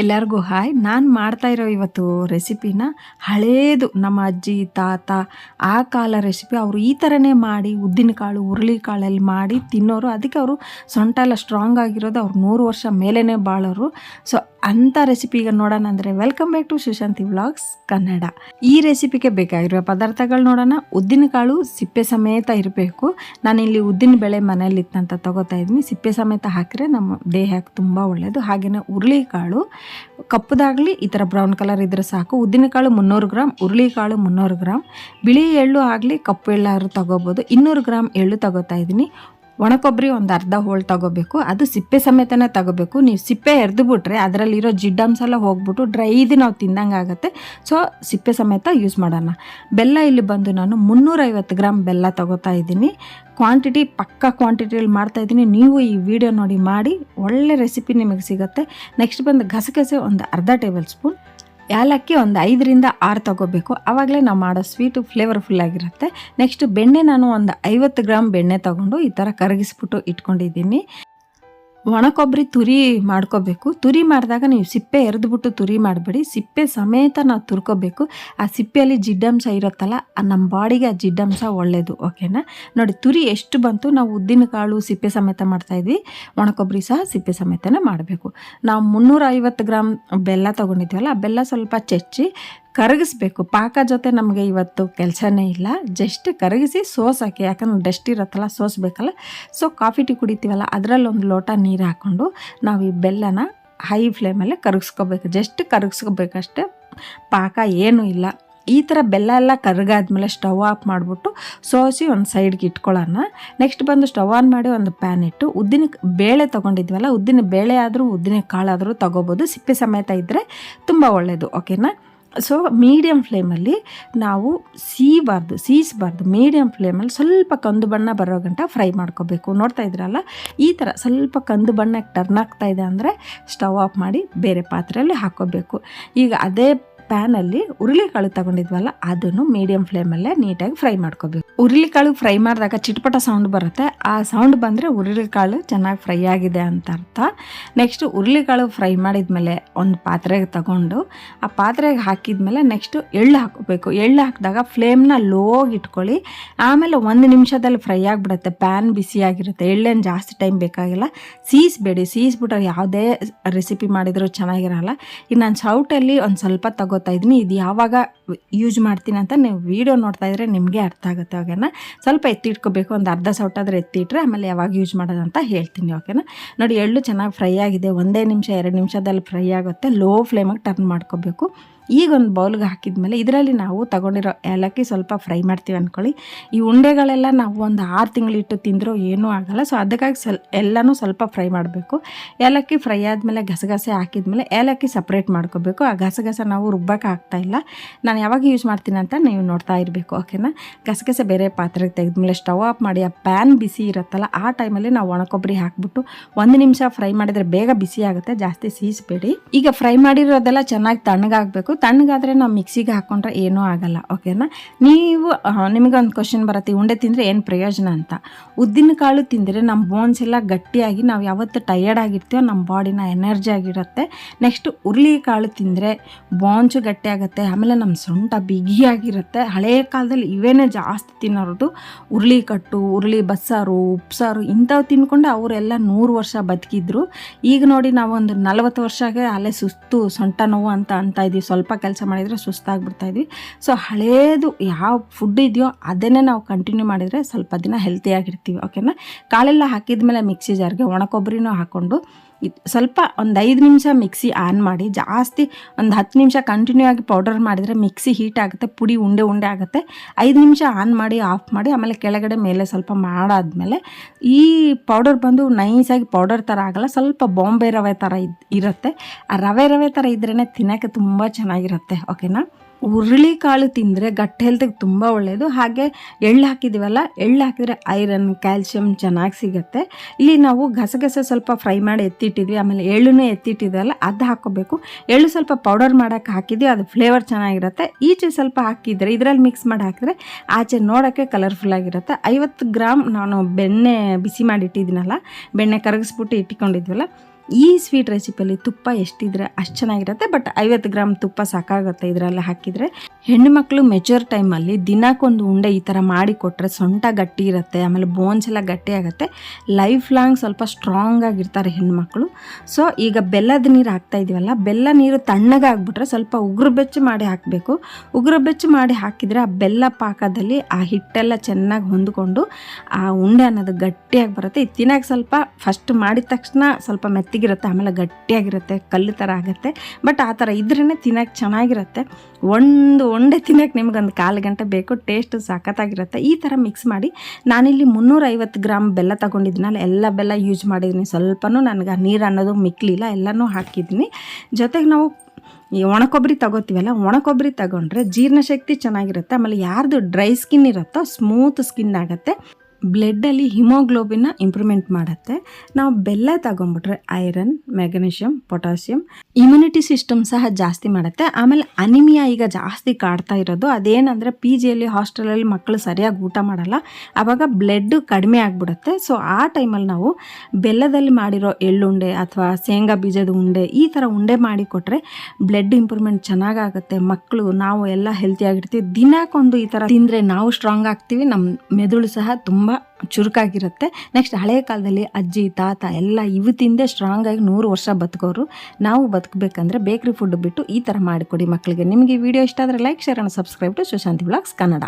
ಎಲ್ಲರಿಗೂ ಹಾಯ್. ನಾನು ಮಾಡ್ತಾ ಇರೋ ಇವತ್ತು ರೆಸಿಪಿನ ಹಳೇದು ನಮ್ಮ ಅಜ್ಜಿ, ತಾತ ಆ ಕಾಲ ರೆಸಿಪಿ ಅವರು ಈ ಥರನೇ ಮಾಡಿ ಉದ್ದಿನಕಾಳು ಹುರುಳಿಕಾಳಲ್ಲಿ ಮಾಡಿ ತಿನ್ನೋರು. ಅದಕ್ಕೆ ಅವರು ಸೊಂಟ ಎಲ್ಲ ಸ್ಟ್ರಾಂಗ್ ಆಗಿರೋದು. ಅವ್ರು ನೂರು ವರ್ಷ ಮೇಲೇ ಬಾಳೋರು. ಸೊ ಅಂಥ ರೆಸಿಪಿಗೆ ನೋಡೋಣ ಅಂದರೆ welcome back to Sushanti vlogs Kannada. ಈ ರೆಸಿಪಿಗೆ ಬೇಕಾಗಿರುವ ಪದಾರ್ಥಗಳು ನೋಡೋಣ. ಉದ್ದಿನಕಾಳು ಸಿಪ್ಪೆ ಸಮೇತ ಇರಬೇಕು. ನಾನಿಲ್ಲಿ ಉದ್ದಿನ ಬೆಳೆ ಮನೆಯಲ್ಲಿ ಇತ್ತಂತ ತಗೋತಾ ಇದ್ದೀನಿ. ಸಿಪ್ಪೆ ಸಮೇತ ಹಾಕಿದ್ರೆ ನಮ್ಮ ದೇಹಕ್ಕೆ ತುಂಬ ಒಳ್ಳೆಯದು ಹಾಗೆಯೇ ಹುರುಳಿಕಾಳು ಕಪ್ಪದಾಗಲಿ ಈ ಥರ ಬ್ರೌನ್ ಕಲರ್ ಇದ್ರೆ ಸಾಕು. ಉದ್ದಿನಕಾಳು ಮುನ್ನೂರು ಗ್ರಾಮ್ ಹುರುಳಿಕಾಳು ಮುನ್ನೂರು ಗ್ರಾಮ್ ಬಿಳಿ ಎಳ್ಳು ಆಗಲಿ ಕಪ್ಪು ಎಳ್ಳಾದ್ರು ತಗೋಬೋದು. ಇನ್ನೂರು ಗ್ರಾಮ್ ಎಳ್ಳು ತಗೋತಾ ಇದ್ದೀನಿ. ಒಣಕೊಬ್ಬರಿ ಒಂದು ಅರ್ಧ ಹೋಳು ತಗೋಬೇಕು. ಅದು ಸಿಪ್ಪೆ ಸಮೇತನೇ ತಗೋಬೇಕು. ನೀವು ಸಿಪ್ಪೆ ಎರೆದುಬಿಟ್ರೆ ಅದರಲ್ಲಿರೋ ಜಿಡ್ಡಂಶ ಎಲ್ಲ ಹೋಗ್ಬಿಟ್ಟು ಡ್ರೈದು ನಾವು ತಿಂದಂಗೆ ಆಗುತ್ತೆ. ಸೊ ಸಿಪ್ಪೆ ಸಮೇತ ಯೂಸ್ ಮಾಡೋಣ. ಬೆಲ್ಲ ಇಲ್ಲಿ ಬಂದು ನಾನು ಮುನ್ನೂರೈವತ್ತು ಗ್ರಾಮ್ ಬೆಲ್ಲ ತಗೋತಾ ಇದ್ದೀನಿ. ಕ್ವಾಂಟಿಟಿ ಪಕ್ಕ ಕ್ವಾಂಟಿಟಿಯಲ್ಲಿ ಮಾಡ್ತಾ ಇದ್ದೀನಿ. ನೀವು ಈ ವಿಡಿಯೋ ನೋಡಿ ಮಾಡಿ. ಒಳ್ಳೆ ರೆಸಿಪಿ ನಿಮಗೆ ಸಿಗುತ್ತೆ. ನೆಕ್ಸ್ಟ್ ಬಂದು ಗಸಗಸೆ ಒಂದು ಅರ್ಧ ಟೇಬಲ್ ಸ್ಪೂನ್ ಏಲಕ್ಕಿ ಒಂದು ಐದರಿಂದ ಆರು ತಗೋಬೇಕು. ಆವಾಗಲೇ ನಾವು ಮಾಡೋ ಸ್ವೀಟು ಫ್ಲೇವರ್ಫುಲ್ ಆಗಿರುತ್ತೆ. ನೆಕ್ಸ್ಟ್ ಬೆಣ್ಣೆ ನಾನು ಒಂದು ಐವತ್ತು ಗ್ರಾಮ್ ಬೆಣ್ಣೆ ತಗೊಂಡು ಈ ಥರ ಕರಗಿಸ್ಬಿಟ್ಟು ಇಟ್ಕೊಂಡಿದ್ದೀನಿ. ಒಣ ಕೊಬ್ಬರಿ ತುರಿ ಮಾಡ್ಕೋಬೇಕು. ತುರಿ ಮಾಡಿದಾಗ ನೀವು ಸಿಪ್ಪೆ ಎರೆದ್ಬಿಟ್ಟು ತುರಿ ಮಾಡಬೇಡಿ. ಸಿಪ್ಪೆ ಸಮೇತ ನಾವು ತುರ್ಕೋಬೇಕು. ಆ ಸಿಪ್ಪೆಯಲ್ಲಿ ಜಿಡ್ಡಂಶ ಇರುತ್ತಲ್ಲ, ಆ ನಮ್ಮ ಬಾಡಿಗೆ ಆ ಜಿಡ್ಡಂಶ ಒಳ್ಳೆಯದು ಓಕೆನಾ? ನೋಡಿ, ತುರಿ ಎಷ್ಟು ಬಂತು, ನಾವು ಉದ್ದಿನ ಕಾಳು ಸಿಪ್ಪೆ ಸಮೇತ ಮಾಡ್ತಾಯಿದ್ವಿ ಒಣ ಕೊಬ್ಬರಿ ಸಹ ಸಿಪ್ಪೆ ಸಮೇತನೇ ಮಾಡಬೇಕು. ನಾವು ಮುನ್ನೂರ ಐವತ್ತು ಗ್ರಾಮ್ ಬೆಲ್ಲ ತೊಗೊಂಡಿದ್ವಲ್ಲ, ಆ ಬೆಲ್ಲ ಸ್ವಲ್ಪ ಚೆಚ್ಚಿ ಕರಗಿಸ್ಬೇಕು. ಪಾಕ ಜೊತೆ ನಮಗೆ ಇವತ್ತು ಕೆಲಸನೇ ಇಲ್ಲ. ಜಸ್ಟ್ ಕರಗಿಸಿ ಸೋಸಾಕಿ ಯಾಕಂದ್ರೆ ಡಸ್ಟ್ ಇರುತ್ತಲ್ಲ ಸೋಸಬೇಕಲ್ಲ ಸೊ ಕಾಫಿ ಟೀ ಕುಡಿತೀವಲ್ಲ ಅದರಲ್ಲಿ ಒಂದು ಲೋಟ ನೀರು ಹಾಕ್ಕೊಂಡು ನಾವು ಈ ಬೆಲ್ಲನ ಹೈ ಫ್ಲೇಮಲ್ಲೇ ಕರಗಿಸ್ಕೋಬೇಕು. ಜಸ್ಟ್ ಕರಗಿಸ್ಕೋಬೇಕಷ್ಟೇ. ಪಾಕ ಏನೂ ಇಲ್ಲ. ಈ ಥರ ಬೆಲ್ಲ ಎಲ್ಲ ಕರಗಾದ್ಮೇಲೆ ಸ್ಟವ್ ಆಫ್ ಮಾಡಿಬಿಟ್ಟು ಸೋಸಿ ಒಂದು ಸೈಡ್ಗೆ ಇಟ್ಕೊಳ್ಳೋಣ. ನೆಕ್ಸ್ಟ್ ಬಂದು ಸ್ಟವ್ ಆನ್ ಮಾಡಿ ಒಂದು ಪ್ಯಾನ್ ಇಟ್ಟು, ಉದ್ದಿನ ಬೇಳೆ ತೊಗೊಂಡಿದ್ವಲ್ಲ, ಉದ್ದಿನ ಬೇಳೆ ಆದರೂ, ಉದ್ದಿನ ಕಾಳಾದರೂ ತೊಗೋಬೋದು. ಸಿಪ್ಪೆ ಸಮೇತ ಇದ್ದರೆ ತುಂಬ ಒಳ್ಳೆಯದು ಓಕೆನಾ ಸೊ ಮೀಡಿಯಮ್ ಫ್ಲೇಮಲ್ಲಿ ನಾವು ಸೀಬಾರ್ದು ಸೀಸಬಾರ್ದು ಮೀಡಿಯಮ್ ಫ್ಲೇಮಲ್ಲಿ ಸ್ವಲ್ಪ ಕಂದು ಬಣ್ಣ ಬರೋ ಗಂಟ ಫ್ರೈ ಮಾಡ್ಕೋಬೇಕು. ನೋಡ್ತಾ ಇದ್ರಲ್ಲ? ಈ ಥರ ಸ್ವಲ್ಪ ಕಂದು ಬಣ್ಣಕ್ಕೆ ಟರ್ನ್ ಆಗ್ತಾ ಇದೆ ಅಂದರೆ ಸ್ಟವ್ ಆಫ್ ಮಾಡಿ ಬೇರೆ ಪಾತ್ರೆಯಲ್ಲಿ ಹಾಕೋಬೇಕು. ಈಗ ಅದೇ ಪ್ಯಾನಲ್ಲಿ ಹುರುಳಿಕಾಳು ತಗೊಂಡಿದ್ವಲ್ಲ, ಅದನ್ನು ಮೀಡಿಯಮ್ ಫ್ಲೇಮಲ್ಲೇ ನೀಟಾಗಿ ಫ್ರೈ ಮಾಡ್ಕೋಬೇಕು. ಹುರುಳಿಕಾಳು ಫ್ರೈ ಮಾಡಿದಾಗ ಚಿಟ್ಪಟ ಸೌಂಡ್ ಬರುತ್ತೆ. ಆ ಸೌಂಡ್ ಬಂದರೆ ಹುರುಳಿಕಾಳು ಚೆನ್ನಾಗಿ ಫ್ರೈ ಆಗಿದೆ ಅಂತ ಅರ್ಥ. ನೆಕ್ಸ್ಟ್ ಕಾಳು ಫ್ರೈ ಮಾಡಿದ್ಮೇಲೆ ಒಂದು ಪಾತ್ರೆಗೆ ತಗೊಂಡು, ಆ ಪಾತ್ರೆಗೆ ಹಾಕಿದ್ಮೇಲೆ ನೆಕ್ಸ್ಟು ಎಳ್ಳು ಹಾಕಬೇಕು. ಎಳ್ಳು ಹಾಕಿದಾಗ ಫ್ಲೇಮ್ನ ಲೋಗಿ ಇಟ್ಕೊಳ್ಳಿ. ಆಮೇಲೆ ಒಂದು ನಿಮಿಷದಲ್ಲಿ ಫ್ರೈ ಆಗಿಬಿಡುತ್ತೆ. ಪ್ಯಾನ್ ಬಿಸಿಯಾಗಿರುತ್ತೆ ಎಳ್ಳೇನು ಜಾಸ್ತಿ ಟೈಮ್ ಬೇಕಾಗಿಲ್ಲ. ಸೀಸ್ಬೇಡಿ. ಸೀಸ್ಬಿಟ್ರೆ ಯಾವುದೇ ರೆಸಿಪಿ ಮಾಡಿದರೂ ಚೆನ್ನಾಗಿರಲ್ಲ. ಈಗ ನಾನು ಸೌಟಲ್ಲಿ ಒಂದು ಸ್ವಲ್ಪ ತಗೋತಾ ಇದ್ದೀನಿ. ಇದು ಯಾವಾಗ ಯೂಸ್ ಮಾಡ್ತೀನಿ ಅಂತ ನೀವು ವೀಡಿಯೋ ನೋಡ್ತಾ ಇದ್ರೆ ನಿಮಗೆ ಅರ್ಥ ಆಗುತ್ತೆ. ಓಕೆನಾ? ಸ್ವಲ್ಪ ಎತ್ತಿಟ್ಕೋಬೇಕು, ಒಂದು ಅರ್ಧ ಸೌಟಾದ್ರೆ ಎತ್ತಿಟ್ರೆ ಆಮೇಲೆ ಯಾವಾಗ ಯೂಸ್ ಮಾಡೋದು ಅಂತ ಹೇಳ್ತೀನಿ, ಓಕೆನಾ? ನೋಡಿ ಎಳ್ಳು ಚೆನ್ನಾಗಿ ಫ್ರೈ ಆಗಿದೆ, ಒಂದೇ ನಿಮಿಷ, ಎರಡು ನಿಮಿಷದಲ್ಲಿ ಫ್ರೈ ಆಗುತ್ತೆ ಲೋ ಫ್ಲೇಮಾಗಿ ಟರ್ನ್ ಮಾಡ್ಕೋಬೇಕು. ಈಗ ಒಂದು ಬೌಲ್ಗೆ ಹಾಕಿದ್ಮೇಲೆ ಇದರಲ್ಲಿ ನಾವು ತಗೊಂಡಿರೋ ಏಲಕ್ಕಿ ಸ್ವಲ್ಪ ಫ್ರೈ ಮಾಡ್ತೀವಿ ಅಂದ್ಕೊಳ್ಳಿ ಈ ಉಂಡೆಗಳೆಲ್ಲ ನಾವು ಒಂದು ಆರು ತಿಂಗಳಿಟ್ಟು ತಿಂದರೂ ಏನೂ ಆಗಲ್ಲ. ಸೊ ಅದಕ್ಕಾಗಿ ಸ್ವಲ್ ಎಲ್ಲನೂ ಸ್ವಲ್ಪ ಫ್ರೈ ಮಾಡಬೇಕು. ಏಲಕ್ಕಿ ಫ್ರೈ ಆದಮೇಲೆ ಗಸಗಸೆ ಹಾಕಿದ್ಮೇಲೆ ಏಲಕ್ಕಿ ಸಪ್ರೇಟ್ ಮಾಡ್ಕೋಬೇಕು. ಆ ಗಸಗಸೆ ನಾವು ರುಬ್ಬಕ್ಕೆ ಇಲ್ಲ. ನಾನು ಯಾವಾಗ ಯೂಸ್ ಮಾಡ್ತೀನಿ ಅಂತ ನೀವು ನೋಡ್ತಾ ಇರಬೇಕು, ಓಕೆನಾ? ಗಸಗಸೆ ಬೇರೆ ಪಾತ್ರೆಗೆ ತೆಗೆದ್ಮೇಲೆ ಸ್ಟವ್ ಆಫ್ ಮಾಡಿ, ಆ ಪ್ಯಾನ್ ಬಿಸಿ ಇರುತ್ತಲ್ಲ, ಆ ಟೈಮಲ್ಲಿ ನಾವು ಒಣಕೊಬ್ಬರಿ ಹಾಕ್ಬಿಟ್ಟು ಒಂದು ನಿಮಿಷ ಫ್ರೈ ಮಾಡಿದರೆ ಬೇಗ ಬಿಸಿ ಆಗುತ್ತೆ, ಜಾಸ್ತಿ ಸೀಸಬೇಡಿ. ಈಗ ಫ್ರೈ ಮಾಡಿರೋದೆಲ್ಲ ಚೆನ್ನಾಗಿ ತಣ್ಣಗಾಗಬೇಕು. ತಣ್ಣಗಾದರೆ ನಾವು ಮಿಕ್ಸಿಗೆ ಹಾಕ್ಕೊಂಡ್ರೆ ಏನೂ ಆಗಲ್ಲ ಓಕೆನಾ ನೀವು ನಿಮಗೊಂದು ಕ್ವಶನ್ ಬರುತ್ತೆ, ಉಂಡೆ ತಿಂದರೆ ಏನು ಪ್ರಯೋಜನ ಅಂತ? ಉದ್ದಿನ ಕಾಳು ತಿಂದರೆ ನಮ್ಮ ಬೋನ್ಸ್ ಎಲ್ಲ ಗಟ್ಟಿಯಾಗಿ, ನಾವು ಯಾವತ್ತು ಟಯರ್ಡ್ ಆಗಿರ್ತೀವೋ ನಮ್ಮ ಬಾಡಿನ ಎನರ್ಜಿ ಆಗಿರುತ್ತೆ. ನೆಕ್ಸ್ಟ್ ಹುರುಳಿ ಕಾಳು ತಿಂದರೆ ಬೋನ್ಸು ಗಟ್ಟಿಯಾಗುತ್ತೆ, ಆಮೇಲೆ ನಮ್ಮ ಸೊಂಟ ಬಿಗಿಯಾಗಿರುತ್ತೆ. ಹಳೆಯ ಕಾಲದಲ್ಲಿ ಇವೇನೇ ಜಾಸ್ತಿ ತಿನ್ನೋರು ಉರುಳಿ ಕಟ್ಟು ಉರುಳಿ ಬಸ್ಸಾರು, ಉಪ್ಸಾರು ಇಂಥವು ತಿನ್ಕೊಂಡು ಅವರೆಲ್ಲ ನೂರು ವರ್ಷ ಬದುಕಿದ್ರು. ಈಗ ನೋಡಿ ನಾವೊಂದು ನಲವತ್ತು ವರ್ಷಕ್ಕೆ ಅಲ್ಲೇ ಸುಸ್ತು ಸೊಂಟ ನೋವು ಅಂತ ಅಂತ ಇದೀವಿ ಸ್ವಲ್ಪ ಕೆಲಸ ಮಾಡಿದರೆ ಸುಸ್ತಾಗ್ಬಿಡ್ತಾ ಇದ್ವಿ. ಸೊ ಹಳೇದು ಯಾವ ಫುಡ್ ಇದೆಯೋ ಅದನ್ನೇ ನಾವು ಕಂಟಿನ್ಯೂ ಮಾಡಿದರೆ ಸ್ವಲ್ಪ ದಿನ ಹೆಲ್ತಿಯಾಗಿರ್ತೀವಿ ಓಕೆನಾ ಕಾಳೆಲ್ಲ ಹಾಕಿದ ಮೇಲೆ ಮಿಕ್ಸಿ ಜಾರ್ಗೆ ಒಣ ಕೊಬ್ಬರಿನೂ ಹಾಕ್ಕೊಂಡು ಸ್ವಲ್ಪ ಒಂದು ಐದು ನಿಮಿಷ ಮಿಕ್ಸಿ ಆನ್ ಮಾಡಿ, ಜಾಸ್ತಿ ಒಂದು ಹತ್ತು ನಿಮಿಷ ಕಂಟಿನ್ಯೂ ಆಗಿ ಪೌಡರ್ ಮಾಡಿದರೆ ಮಿಕ್ಸಿ ಹೀಟ್ ಆಗುತ್ತೆ, ಪುಡಿ ಉಂಡೆ ಉಂಡೆ ಆಗುತ್ತೆ. ಐದು ನಿಮಿಷ ಆನ್ ಮಾಡಿ ಆಫ್ ಮಾಡಿ, ಆಮೇಲೆ ಕೆಳಗಡೆ ಮೇಲೆ ಸ್ವಲ್ಪ ಮಾಡಾದ್ಮೇಲೆ ಈ ಪೌಡರ್ ಬಂದು ನೈಸಾಗಿ ಪೌಡರ್ ಥರ ಆಗಲ್ಲ, ಸ್ವಲ್ಪ ಬಾಂಬೆ ರವೆ ಥರ ಇರುತ್ತೆ. ಆ ರವೆ ರವೆ ಥರ ಇದ್ರೇ ತಿನ್ನೋಕ್ಕೆ ತುಂಬ ಚೆನ್ನಾಗಿರುತ್ತೆ ಓಕೆನಾ ಕಾಳು ತಿಂದರೆ ಗಟ್ಟ ಹೆಲ್ತಿಗೆ ತುಂಬ ಒಳ್ಳೆಯದು ಹಾಗೆ ಎಳ್ಳು ಹಾಕಿದ್ದೀವಲ್ಲ ಎಳ್ಳು ಹಾಕಿದರೆ ಐರನ್ ಕ್ಯಾಲ್ಶಿಯಂ ಚೆನ್ನಾಗಿ ಸಿಗುತ್ತೆ. ಇಲ್ಲಿ ನಾವು ಗಸಗಸೆ ಸ್ವಲ್ಪ ಫ್ರೈ ಮಾಡಿ ಎತ್ತಿಟ್ಟಿದ್ವಿ, ಆಮೇಲೆ ಎಳ್ಳುನೂ ಎತ್ತಿಟ್ಟಿದ್ವಲ್ಲ, ಅದು ಹಾಕೋಬೇಕು. ಎಳ್ಳು ಸ್ವಲ್ಪ ಪೌಡರ್ ಮಾಡೋಕ್ಕೆ ಹಾಕಿದ್ವಿ, ಅದು ಫ್ಲೇವರ್ ಚೆನ್ನಾಗಿರುತ್ತೆ. ಈಚೆ ಸ್ವಲ್ಪ ಹಾಕಿದರೆ, ಇದರಲ್ಲಿ ಮಿಕ್ಸ್ ಮಾಡಿ ಹಾಕಿದ್ರೆ ಆಚೆ ನೋಡೋಕ್ಕೆ ಕಲರ್ಫುಲ್ ಆಗಿರುತ್ತೆ. ಐವತ್ತು ಗ್ರಾಮ್ ನಾನು ಬೆಣ್ಣೆ ಬಿಸಿ ಮಾಡಿ ಇಟ್ಟಿದ್ದೀನಲ್ಲ, ಬೆಣ್ಣೆ ಕರಗಿಸ್ಬಿಟ್ಟು ಇಟ್ಕೊಂಡಿದ್ವಲ್ಲ ಈ ಸ್ವೀಟ್ ರೆಸಿಪಿಯಲ್ಲಿ ತುಪ್ಪ ಎಷ್ಟಿದ್ರೆ ಅಷ್ಟು ಚೆನ್ನಾಗಿರುತ್ತೆ ಬಟ್ ಐವತ್ತು ಗ್ರಾಮ್ ತುಪ್ಪ ಸಾಕಾಗುತ್ತೆ ಇದರಲ್ಲಿ ಹಾಕಿದರೆ. ಹೆಣ್ಣುಮಕ್ಳು ಮೆಚೂರ್ ಟೈಮಲ್ಲಿ ದಿನಕ್ಕೊಂದು ಉಂಡೆ ಈ ಥರ ಮಾಡಿ ಕೊಟ್ಟರೆ ಸೊಂಟ ಗಟ್ಟಿ ಇರುತ್ತೆ, ಆಮೇಲೆ ಬೋನ್ಸ್ ಎಲ್ಲ ಗಟ್ಟಿ ಆಗುತ್ತೆ. ಲೈಫ್ ಲಾಂಗ್ ಸ್ವಲ್ಪ ಸ್ಟ್ರಾಂಗ್ ಆಗಿರ್ತಾರೆ ಹೆಣ್ಣುಮಕ್ಳು ಸೊ ಈಗ ಬೆಲ್ಲದ ನೀರು ಹಾಕ್ತಾ ಇದೀವಲ್ಲ, ಬೆಲ್ಲ ನೀರು ತಣ್ಣಗಾಗ್ಬಿಟ್ರೆ ಸ್ವಲ್ಪ ಉಗುರು ಬೆಚ್ಚ ಮಾಡಿ ಹಾಕಬೇಕು. ಉಗುರು ಬೆಚ್ಚ ಮಾಡಿ ಹಾಕಿದರೆ ಆ ಬೆಲ್ಲ ಪಾಕದಲ್ಲಿ ಆ ಹಿಟ್ಟೆಲ್ಲ ಚೆನ್ನಾಗಿ ಹೊಂದ್ಕೊಂಡು ಆ ಉಂಡೆ ಅನ್ನೋದು ಗಟ್ಟಿಯಾಗಿ ಬರುತ್ತೆ. ಇದು ಸ್ವಲ್ಪ ಫಸ್ಟ್ ಮಾಡಿದ ತಕ್ಷಣ ಸ್ವಲ್ಪ ಮೆತ್ತಗಿರುತ್ತೆ ಆಮೇಲೆ ಗಟ್ಟಿಯಾಗಿರುತ್ತೆ, ಕಲ್ಲು ಥರ ಆಗುತ್ತೆ. ಬಟ್ ಆ ಥರ ಇದ್ರೇ ತಿನ್ನೋಕೆ ಚೆನ್ನಾಗಿರುತ್ತೆ. ಒಂದು ಒಂಡೆ ತಿನ್ನೋಕೆ ನಿಮ್ಗೊಂದು ಕಾಲು ಗಂಟೆ ಬೇಕು ಟೇಸ್ಟ್ ಸಖತ್ತಾಗಿರುತ್ತೆ. ಈ ಥರ ಮಿಕ್ಸ್ ಮಾಡಿ ನಾನಿಲ್ಲಿ ಮುನ್ನೂರೈವತ್ತು ಗ್ರಾಮ್ ಬೆಲ್ಲ ತಗೊಂಡಿದ್ನಲ್ಲ, ಎಲ್ಲ ಬೆಲ್ಲ ಯೂಸ್ ಮಾಡಿದ್ದೀನಿ. ಸ್ವಲ್ಪನೂ ನನಗೆ ನೀರು ಅನ್ನೋದು ಮಿಕ್ಕಲಿಲ್ಲ ಎಲ್ಲನೂ ಹಾಕಿದ್ದೀನಿ. ಜೊತೆಗೆ ನಾವು ಈ ಒಣಕೊಬ್ಬರಿ ತಗೋತೀವಲ್ಲ, ಒಣಕೊಬ್ಬರಿ ತಗೊಂಡ್ರೆ ಜೀರ್ಣಶಕ್ತಿ ಚೆನ್ನಾಗಿರುತ್ತೆ. ಆಮೇಲೆ ಯಾರ್ದು ಡ್ರೈ ಸ್ಕಿನ್ ಇರುತ್ತೋ ಸ್ಮೂತ್ ಸ್ಕಿನ್ ಆಗುತ್ತೆ. ಬ್ಲಡ್ಡಲ್ಲಿ ಹಿಮೋಗ್ಲೋಬಿನ್ನ ಇಂಪ್ರೂವ್ಮೆಂಟ್ ಮಾಡುತ್ತೆ. ನಾವು ಬೆಲ್ಲ ತಗೊಂಬಿಟ್ರೆ iron magnesium potassium immunity system ಸಹ ಜಾಸ್ತಿ ಮಾಡುತ್ತೆ. ಆಮೇಲೆ ಅನಿಮಿಯಾ ಈಗ ಜಾಸ್ತಿ ಕಾಡ್ತಾ ಇರೋದು. ಅದೇನಂದರೆ ಪಿ ಜಿಯಲ್ಲಿ ಹಾಸ್ಟೆಲಲ್ಲಿ ಮಕ್ಕಳು ಸರಿಯಾಗಿ ಊಟ ಮಾಡಲ್ಲ. ಆವಾಗ ಬ್ಲಡ್ ಕಡಿಮೆ ಆಗಿಬಿಡುತ್ತೆ. ಸೊ ಆ ಟೈಮಲ್ಲಿ ನಾವು ಬೆಲ್ಲದಲ್ಲಿ ಮಾಡಿರೋ ಎಳ್ಳುಂಡೆ ಅಥವಾ ಶೇಂಗಾ ಬೀಜದ ಉಂಡೆ ಈ ಥರ ಉಂಡೆ ಮಾಡಿ ಕೊಟ್ಟರೆ ಬ್ಲಡ್ ಇಂಪ್ರೂವ್ಮೆಂಟ್ ಚೆನ್ನಾಗಾಗುತ್ತೆ. ಮಕ್ಕಳು ನಾವು ಎಲ್ಲ ಹೆಲ್ತಿಯಾಗಿರ್ತೀವಿ ದಿನಕ್ಕೊಂದು ಈ ಥರ ತಿಂದರೆ ನಾವು ಸ್ಟ್ರಾಂಗ್ ಆಗ್ತೀವಿ. ನಮ್ಮ ಮೆದುಳು ಸಹ ತುಂಬ ಚುರುಕಾಗಿರುತ್ತೆ. ನೆಕ್ಸ್ಟ್ ಹಳೆಯ ಕಾಲದಲ್ಲಿ ಅಜ್ಜಿ, ತಾತ ಎಲ್ಲ ಇವತ್ತಿಂದೇ ಸ್ಟ್ರಾಂಗಾಗಿ ನೂರು ವರ್ಷ ಬದುಕೋರು. ನಾವು ಬದುಕಬೇಕಂದ್ರೆ ಬೇಕ್ರಿ ಫುಡ್ ಬಿಟ್ಟು ಈ ಥರ ಮಾಡಿಕೊಡಿ ಮಕ್ಕಳಿಗೆ. ನಿಮಗೆ ವಿಡಿಯೋ ಇಷ್ಟ ಆದರೆ ಲೈಕ್ ಶೇರ್ ಅನ್ನು subscribe to Sushanti blogs Kannada